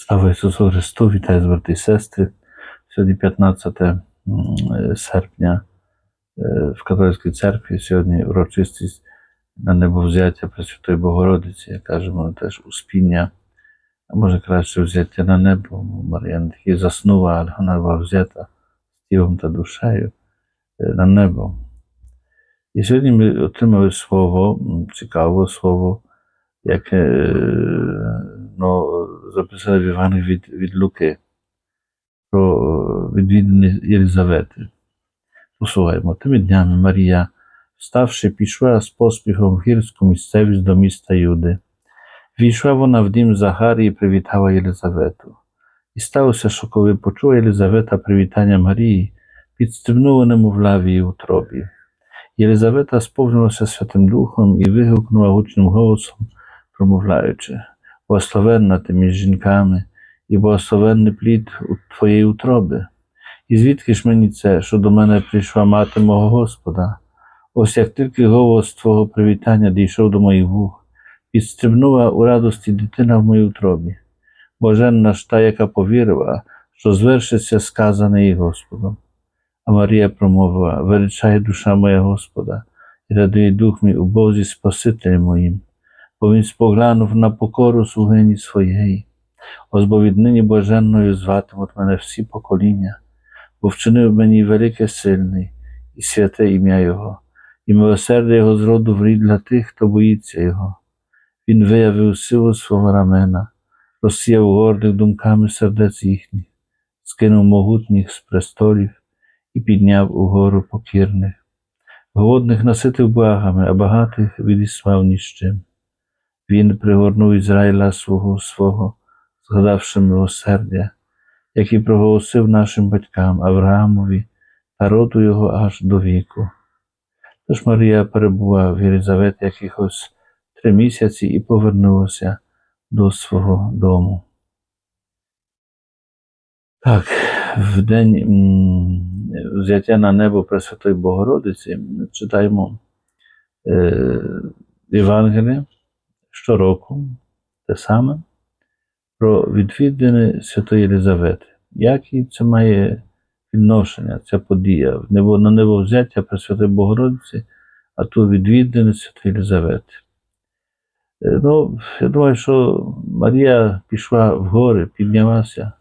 Слава Ісусу Христу, вітаю брати і сестри. Сьогодні 15 м, е, серпня е, в католицькій церкві. Сьогодні урочистість на небовзяття Пресвятої Богородиці, як кажемо, теж успіння, а може краще взяття на небо. бо Марія не тільки заснула, але вона була взята тілом та душею е, на небо. І сьогодні ми отримали слово, цікаве слово, яке ну, записали в Івангелії від, від Луки про відвідини Єлизавети. Послухаймо, тими днями Марія, вставши, пішла з поспіхом в гірську місцевість до міста Юди. Війшла вона в дім Захарії і привітала Єлизавету. І сталося, що коли почула Єлизавета привітання Марії, підстрибнула немовля в її утробі. Єлизавета сповнилася Святим Духом і вигукнула гучним голосом, промовляючи: Благословенна ти між жінками, і благословенний плід у твоєї утроби. І звідки ж мені це, що до мене прийшла мати мого Господа? Ось як тільки голос твого привітання дійшов до моїх вух, підстрибнула у радості дитина в моїй утробі. Боженна ж та, яка повірила, що звершиться сказане їй Господом. А Марія промовила: Величає душа моя Господа, і радує дух мій у Бозі Спасителі моїм, бо він споглянув на покору слугині своєї. Ось бо віднині блаженною зватимуть мене всі покоління, бо вчинив мені велике сильний і святе ім'я Його, і милосердя Його з роду в рід для тих, хто боїться Його. Він виявив силу свого рамена, розсіяв гордих думками сердець їхніх, скинув могутніх з престолів і підняв угору покірних. Голодних наситив благами, а багатих відіслав ні з чим. Він пригорнув Ізраїля свого свого, згадавши милосердя, який проголосив нашим батькам Авраамові та роду його аж до віку. Тож Марія перебула в Єлизаветі якихось три місяці і повернулася до свого дому. Так, в день взяття на небо Пресвятої Богородиці читаємо е, Євангеліє щороку, те саме, про відвідини Святої Єлизавети. Які це має відношення, ця подія? Небо, на небо взяття Пресвятої Богородиці, а тут відвідини Святої Єлизавети. Е, Ну, я думаю, що Марія пішла в гори, піднялася.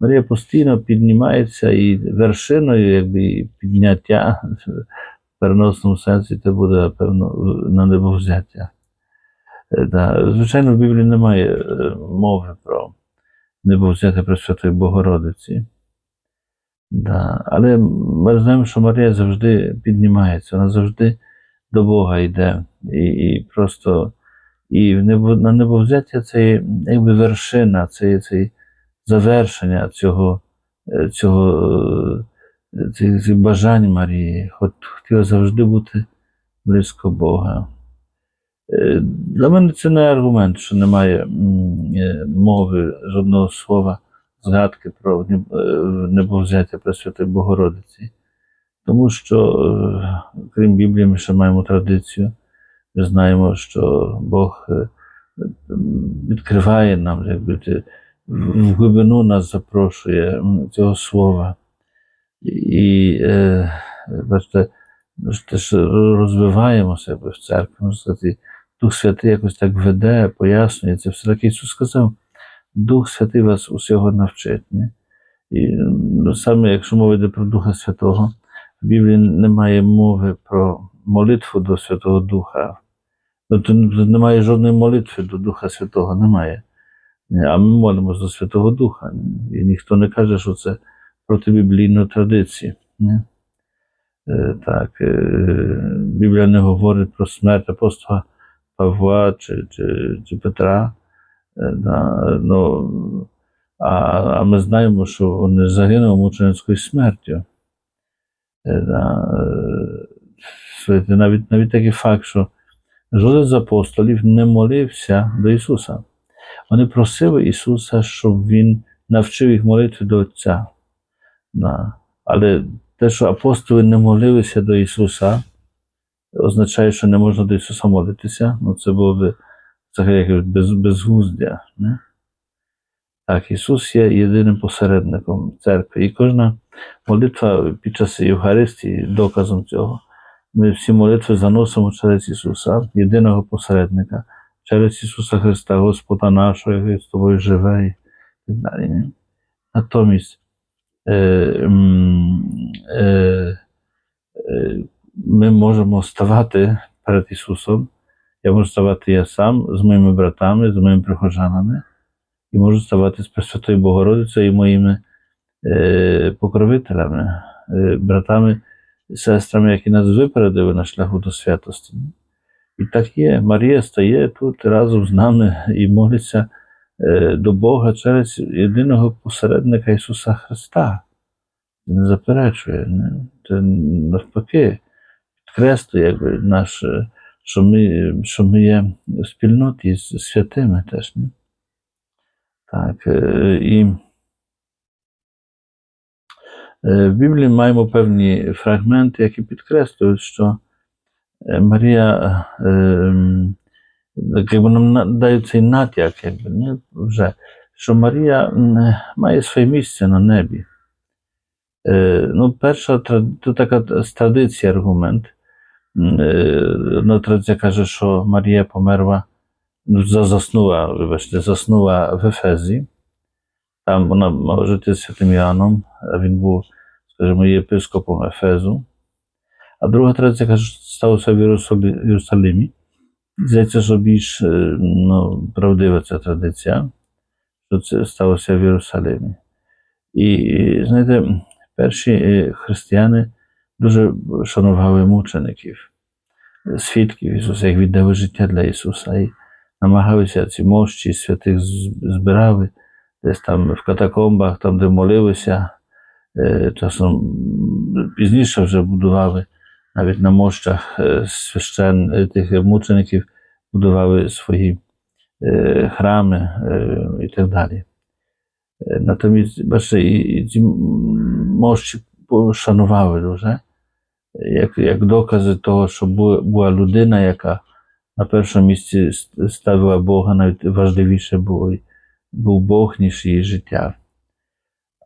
Марія постійно піднімається і вершиною якби, підняття в переносному сенсі це буде, певно, на небовзяття. Е, Да. Звичайно, в Біблії немає е, мови про небовзяття Пресвятої Богородиці. Да. Але ми знаємо, що Марія завжди піднімається, вона завжди до Бога йде. І, і просто і небо, на небовзяття це якби вершина, це це завершення цього, е, цього е, цих бажань Марії, хотіла завжди бути близько Бога. Е, Для мене це не аргумент, що немає е, мови, жодного слова, згадки про е, небовзяття Пресвятої Богородиці. Тому що, крім Біблії, ми ще маємо традицію. Ми знаємо, що Бог відкриває нам, якби в глибину нас запрошує цього слова. І бачите, теж розвиваємо себе в церкві, Дух Святий якось так веде, пояснює це все. Так Ісус сказав, Дух Святий вас усього навчить. Не? І ну, саме якщо мова йде про Духа Святого, в Біблії немає мови про молитву до Святого Духа. Тобто немає жодної молитви до Духа Святого, немає. А ми молимося до Святого Духа. І ніхто не каже, що це проти біблійної традиції. Ні? Е, Так, е, Біблія не говорить про смерть апостола Павла чи, чи, чи Петра. Е, Да, ну, а, а ми знаємо, що вони загинули мученицькою смертю. Е, Да, е, слухайте, навіть, навіть такий факт, що жоден з апостолів не молився до Ісуса. Вони просили Ісуса, щоб Він навчив їх молитви до Отця. Да. Але те, що апостоли не молилися до Ісуса, означає, що не можна до Ісуса молитися. Ну, це було б взагалі без, безглуздя. Не? Так, Ісус є єдиним посередником церкви. І кожна молитва під час Євхаристії доказом цього. Ми всі молитви заносимо через Ісуса, єдиного посередника, через Ісуса Христа, Господа нашого, який з тобою живе і так далі. Натомість е, е, е, ми можемо ставати перед Ісусом. Я можу ставати я сам з моїми братами, з моїми прихожанами, і можу ставати з Пресвятою Богородицею і моїми е, покровителями, е, братами, сестрами, які нас випередили на шляху до святості. І так є. Марія стає тут разом з нами і молиться е, до Бога через єдиного посередника Ісуса Христа. Не заперечує. Не? Це навпаки, підкреслює якби, наш, е, що, ми, що ми є в спільноті з святими теж. Не? Так, е, і е, в Біблії маємо певні фрагменти, які підкреслюють, що Марія якби нам на- дають цей натяк, якби, не, вже, що Марія має своє місце на небі. Ну, перша тут така з традиції аргумент. М, е, Одна традиція каже, що Марія померла, ну, за- заснула, вибачте, заснула в Ефезі. Там вона мала жити з святим Іоанном, а він був, скажімо, єпископом Ефезу. А друга традиція каже, що сталося в Єрусалі- Єрусалимі. Здається, що більш е, ну, правдива ця традиція, що це сталося в Єрусалимі. І, знаєте, перші е, християни дуже шанували мучеників, свідків Ісуса, як віддали життя для Ісуса. І намагалися ці мощі святих з- збирали десь там в катакомбах, там, де молилися. Е, Часом м, пізніше вже будували навіть на мощах е, священ е, тих мучеників, будували свої е, храми е, і так далі. Е, Натомість, бачите, і, і ці м- мощі пошанували дуже, як, як докази того, що була, людина, яка на першому місці ставила Бога, навіть важливіше було, був Бог, ніж її життя.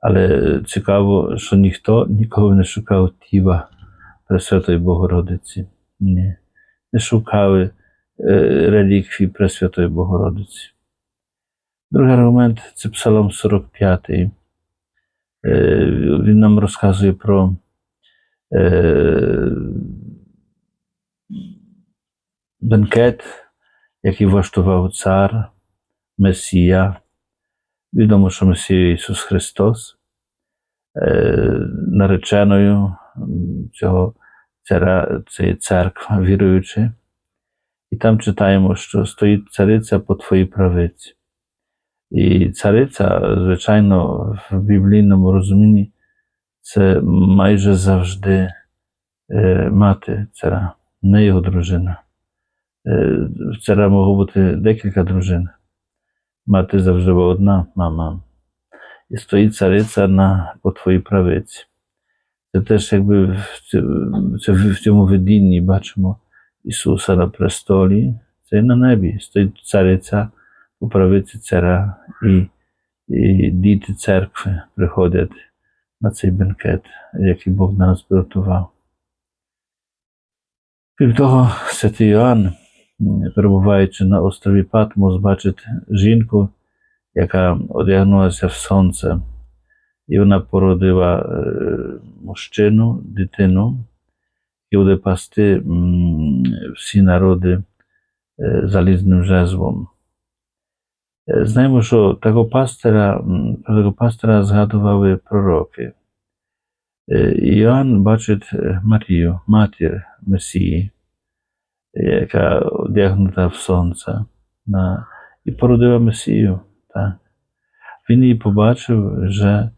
Але цікаво, що ніхто ніколи не шукав тіла Пресвятої Богородиці. Ні. Не шукали е, реліквій Пресвятої Богородиці. Другий аргумент це Псалом 45. Е, він нам розказує про бенкет, який влаштував цар, Месія. Відомо, що Месія Ісус Христос, е, нареченою цього царя, цієї церкви, віруючи. І там читаємо, що стоїть цариця по твоїй правиці. І цариця, звичайно, в біблійному розумінні це майже завжди е, мати царя, не його дружина. Е, в царя могло бути декілька дружин. Мати завжди була одна мама. І стоїть цариця на, по твоїй правиці. Це теж якби в, цьому видінні бачимо Ісуса на престолі, це і на небі. Стоїть цариця по правиці царя, і, і діти церкви приходять на цей бенкет, який Бог для нас приготував. Крім того, святий Йоанн, перебуваючи на острові Патмос, бачить жінку, яка одягнулася в сонце, і вона породила е, мужчину, дитину, і буде пасти всі народи е, залізним жезлом. Е, Знаємо, що такого про такого пастира згадували пророки. Е, І Йоанн бачить е, Марію, матір Месії, яка одягнута в сонце, на, і породила Месію. Так. Він її побачив вже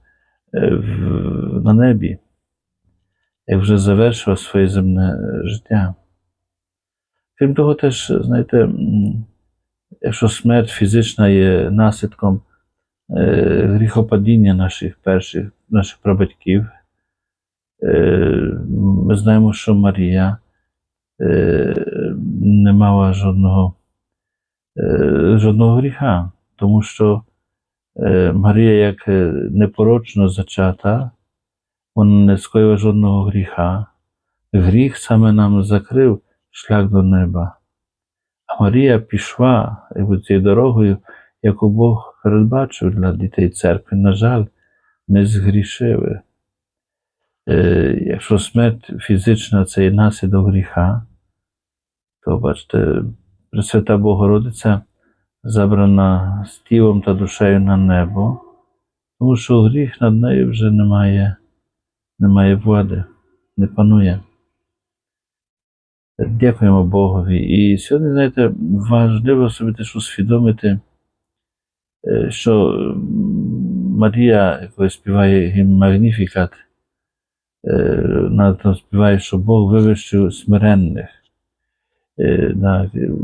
на небі, як вже завершив своє земне життя. Крім того, теж, знаєте, якщо смерть фізична є наслідком е, гріхопадіння наших перших, наших прабатьків, е, ми знаємо, що Марія е, не мала жодного, е, жодного гріха, тому що е, Марія як е, непорочно зачата, вона не скоїла жодного гріха. Гріх саме нам закрив шлях до неба. А Марія пішла цією дорогою, яку Бог передбачив для дітей церкви. На жаль, не згрішили. Е, якщо смерть фізична це є наслідок гріха, то бачите, Пресвята Богородиця забрана з тілом та душею на небо, тому що гріх над нею вже не має, не має влади, не панує. Дякуємо Богові. І сьогодні, знаєте, важливо собі теж усвідомити, е, що Марія, якою співає гімн Магніфікат, е, вона там співає, що Бог вивищив смиренних. Е,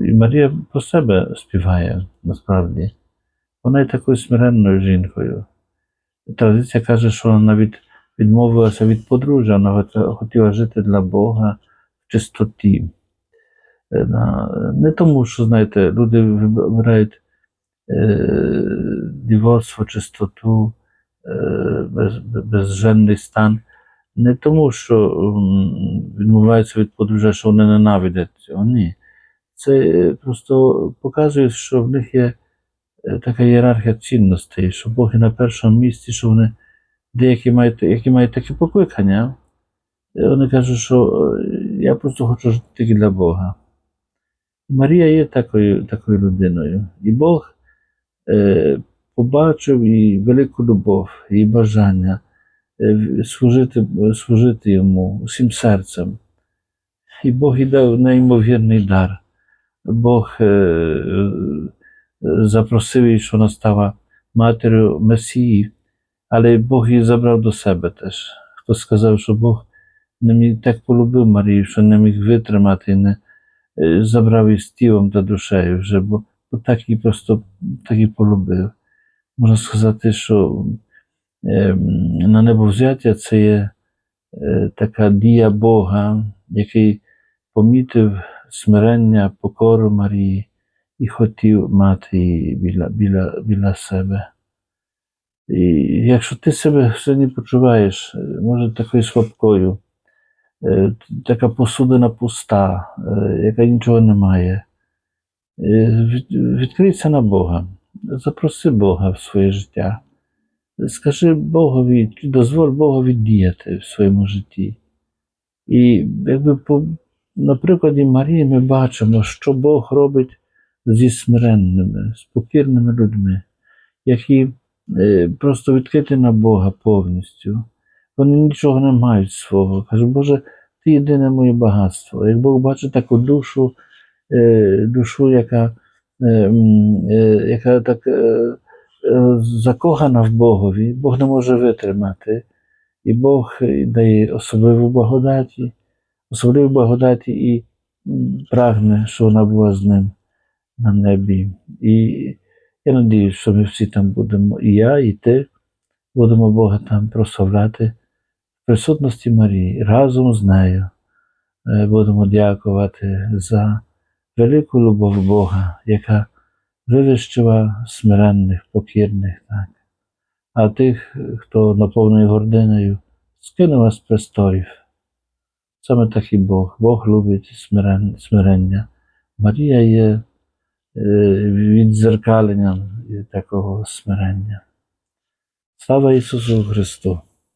і Марія про себе співає насправді. Вона є такою смиренною жінкою. Традиція каже, що вона навіть відмовилася від подружжя, вона хотіла жити для Бога чистоті. Е, Не тому, що, знаєте, люди вибирають е, дівоцтво, чистоту, е, без, безженний стан, не тому, що відмовляються від подружжя, що вони ненавидять цього. Ні. Це просто показує, що в них є така ієрархія цінностей, що Бог є на першому місці, що вони деякі мають, які мають такі покликання, вони кажуть, що я просто хочу жити тільки для Бога. Марія є такою, такою людиною. І Бог е, побачив і велику любов, і бажання е, служити, служити йому усім серцем. І Бог їй дав неймовірний дар. Бог е, запросив її, що вона стала матір'ю Месії, але Бог її забрав до себе теж. Хто сказав, що Бог не так полюбив Марію, що не міг витримати, і не е, забрав її з тілом та душею вже, бо, бо так її просто так і полюбив. Можна сказати, що е, на небовзяття це є е, така дія Бога, який помітив смирення, покору Марії і хотів мати її біля, біля, біля себе. І якщо ти себе сьогодні почуваєш, е, може, такою слабкою, така посудина пуста, е, яка нічого не має, е, відкрийся на Бога, запроси Бога в своє життя. Скажи Богові, дозволь Богові діяти в своєму житті. І якби по, на прикладі Марії ми бачимо, що Бог робить зі смиренними, з покірними людьми, які е, просто відкриті на Бога повністю. Вони нічого не мають свого. Каже, Боже, ти єдине моє багатство. Як Бог бачить таку душу, е, душу, яка, е, е, яка так закохана в Богові, Бог не може витримати. І Бог дає особливу благодаті, особливу благодаті і прагне, що вона була з ним на небі. І я надіюсь, що ми всі там будемо, і я, і ти, будемо Бога там прославляти присутності Марії. Разом з нею е, будемо дякувати за велику любов Бога, яка вивищила смиренних, покірних. Так. А тих, хто наповнений гординою, скинула з престолів. Саме так і Бог. Бог любить смирен- смирення. Марія є е, віддзеркаленням такого смирення. Слава Ісусу Христу!